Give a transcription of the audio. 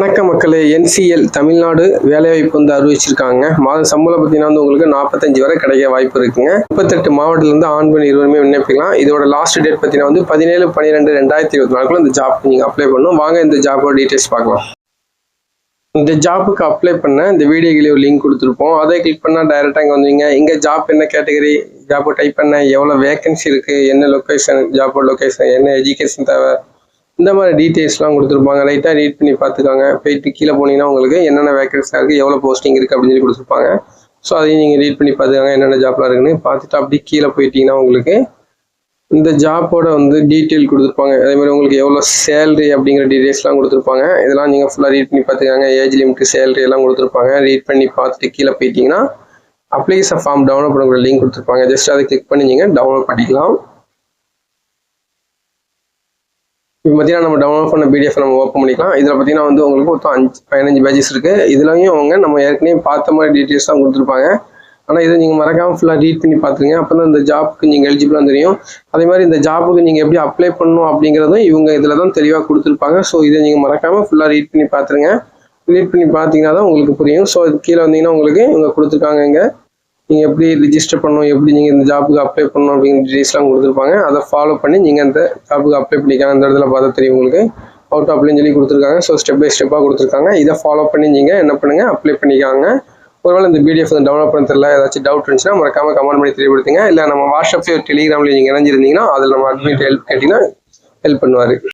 வணக்க மக்களே. என்சிஎல் தமிழ்நாடு வேலைவாய்ப்பு வந்து அறிவிச்சிருக்காங்க. மாத சம்பளம் பார்த்தீங்கன்னா வந்து உங்களுக்கு நாற்பத்தஞ்சு வரை கிடைக்க வாய்ப்பு இருக்குங்க. முப்பத்தெட்டு மாவட்டத்திலேருந்து ஆண் பெண் இருவருமே விண்ணப்பிக்கலாம். இதோட லாஸ்ட் டேட் பார்த்தீங்கன்னா வந்து பதினேழு பன்னிரெண்டு ரெண்டாயிரத்தி இருபத்தி நாலுக்குள்ள இந்த ஜாப்க்கு நீங்கள் அப்ளை பண்ணணும் வாங்க இந்த ஜாபோட டீட்டெயில்ஸ் பார்க்கலாம். இந்த ஜாப்புக்கு அப்ளை பண்ண இந்த வீடியோக்கிலே ஒரு லிங்க் கொடுத்துருப்போம். அதை கிளிக் பண்ணால் டைரெக்டாக இங்கே வந்தீங்க இங்கே ஜாப் என்ன கேட்டகரி ஜாப்பை டைப் பண்ண எவ்வளோ வேகன்சி இருக்குது என்ன லொக்கேஷன் ஜாப்போட லொக்கேஷன் என்ன எஜுகேஷன் தேவை இந்த மாதிரி டீட்டெயில்ஸ்லாம் கொடுத்துருப்பாங்க. லைட்டாக ரீட் பண்ணி பார்த்துக்காங்க. போயிட்டு கீழே போனீங்கன்னா உங்களுக்கு என்னென்ன வேக்கன்ஸாக இருக்குது எவ்வளோ போஸ்டிங் இருக்குது அப்படின்னு சொல்லி கொடுத்துருப்பாங்க. ஸோ அதையும் நீங்கள் ரீட் பண்ணி பார்த்துக்காங்க என்னென்ன ஜாப்லாம் இருக்குன்னு. பார்த்துட்டு அப்படியே கீழே போயிட்டீங்கன்னா உங்களுக்கு இந்த ஜாப்போட வந்து டீட்டெயில் கொடுத்துருப்பாங்க. அதேமாதிரி உங்களுக்கு எவ்வளோ சேலரி அப்படிங்கிற டீட்டெயில்ஸ்லாம் கொடுத்துருப்பாங்க. இதெல்லாம் நீங்கள் ஃபுல்லாக ரீட் பண்ணி பார்த்துக்காங்க. ஏஜ் லிமிட் சேலரி எல்லாம் கொடுத்துருப்பாங்க. ரீட் பண்ணி பார்த்துட்டு கீழே போயிட்டீங்கன்னா அப்ளிகேஷன் ஃபார்ம் டவுன்லோட் பண்ணக்கூடிய லிங்க் கொடுத்துருப்பாங்க. ஜஸ்ட் அதை கிளிக் பண்ணி நீங்கள் டவுன்லோட் பண்ணிக்கலாம். இப்போ பார்த்தீங்கன்னா நம்ம டவுன்லோட் பண்ண பிடிஎஃப் நம்ம ஓப்பன் பண்ணிக்கலாம். இதில் பார்த்தீங்கன்னா வந்து உங்களுக்கு மொத்தம் அஞ்சு பதினஞ்சு பேஜஸ் இருக்குது இதுலையும் அவங்க நம்ம ஏற்கனவே பார்த்த மாதிரி டீட்டெயில்ஸ் தான் கொடுத்துருப்பாங்க. ஆனால் இதை நீங்கள் மறக்காமல் ஃபுல்லாக ரீட் பண்ணி பார்த்துருங்க. அப்போ தான் இந்த ஜாப்புக்கு நீங்கள் எலிஜிபிளாக தெரியும். அதே மாதிரி இந்த ஜாப்புக்கு நீங்கள் எப்படி அப்ளை பண்ணணும் அப்படிங்கிறதும் இவங்க இதில் தான் தெளிவாக கொடுத்துருப்பாங்க. ஸோ இதை நீங்கள் மறக்காமல் ஃபுல்லாக ரீட் பண்ணி பார்த்துருங்க. ரீட் பண்ணி பார்த்தீங்கன்னா தான் உங்களுக்கு புரியும். ஸோ இது கீழே வந்தீங்கன்னா உங்களுக்கு இவங்க கொடுத்துருக்காங்க இங்கே. நீங்கள் எப்படி ரிஜிஸ்டர் பண்ணணும் எப்படி நீங்கள் இந்த ஜாப்புக்கு அப்ளை பண்ணணும் அப்படிங்கிற டீட்டெயில்ஸ்லாம் கொடுத்துருப்பாங்க. அதை ஃபாலோ பண்ணி நீங்கள் அந்த ஜாப்புக்கு அப்ளை பண்ணிக்கலாம். அந்த இடத்துல பார்த்தா தெரியும் உங்களுக்கு. அவுட் அப்ளைன்னு சொல்லி கொடுத்துருக்காங்க. ஸோ ஸ்டெப் பை ஸ்டெப்பாக கொடுத்துருக்காங்க. இதை ஃபாலோ பண்ணி நீங்கள் என்ன பண்ணுங்கள் அப்ளை பண்ணிக்காங்க ஒருவேளை இந்த பிடிஎஃப் வந்து டவுன்லோட் பண்ண தெரியல ஏதாச்சும் டவுட் இருந்துச்சுன்னா மறக்காம கமெண்ட் பண்ணி தெரியப்படுத்துங்க. இல்லை நம்ம வாட்ஸ்அப்லேயோ டெலிகிராம்லேயும் நீங்கள் இணைஞ்சிருந்தீங்கன்னா அதில் நம்ம அட்மிட் ஹெல்ப் கேட்டிங்கன்னா ஹெல்ப் பண்ணுவார்.